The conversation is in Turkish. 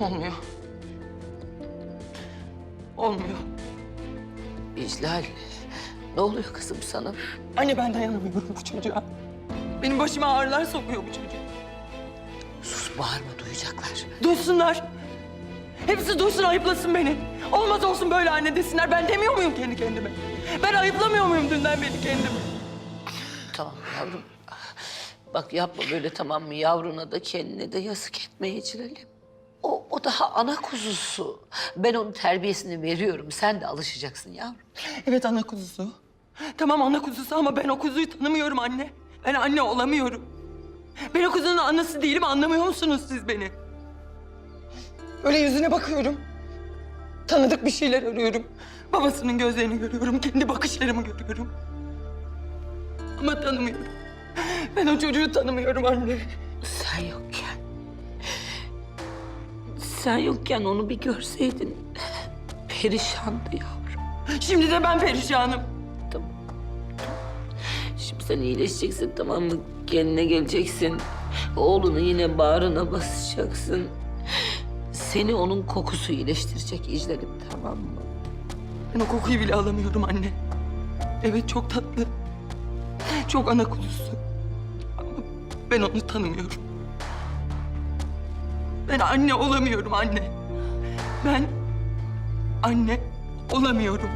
Olmuyor. Olmuyor. İclal, ne oluyor kızım sana? Anne ben dayanamıyorum bu çocuğa. Benim başıma ağrılar sokuyor bu çocuk. Sus bağırma duyacaklar. Duysunlar. Hepsi duysun ayıplasın beni. Olmaz olsun böyle anne desinler. Ben demiyor muyum kendi kendime? Ben ayıplamıyor muyum dünden beri kendimi? Tamam yavrum. Bak yapma böyle tamam mı? Yavruna da kendine de yazık etme İclal'im. O, o daha ana kuzusu. Ben onun terbiyesini veriyorum. Sen de alışacaksın yavrum. Evet ana kuzusu. Tamam ana kuzusu ama ben o kuzuyu tanımıyorum anne. Ben anne olamıyorum. Ben o kuzunun anası değilim anlamıyor musunuz siz beni? Öyle yüzüne bakıyorum. Tanıdık bir şeyler arıyorum. Babasının gözlerini görüyorum, kendi bakışlarımı görüyorum. Ama tanımıyorum. Ben o çocuğu tanımıyorum anne. Sen yokken... Sen yokken onu bir görseydin... Perişandı yavrum. Şimdi de ben perişanım. Tamam. Şimdi sen iyileşeceksin tamam mı? Kendine geleceksin. Oğlunu yine bağrına basacaksın. Seni onun kokusu iyileştirecek İclal'im tamam mı? Ben o kokuyu bile alamıyorum anne. Evet çok tatlı. Çok ana kuzusu. Ama ben onu tanımıyorum. Ben anne olamıyorum anne. Ben anne olamıyorum.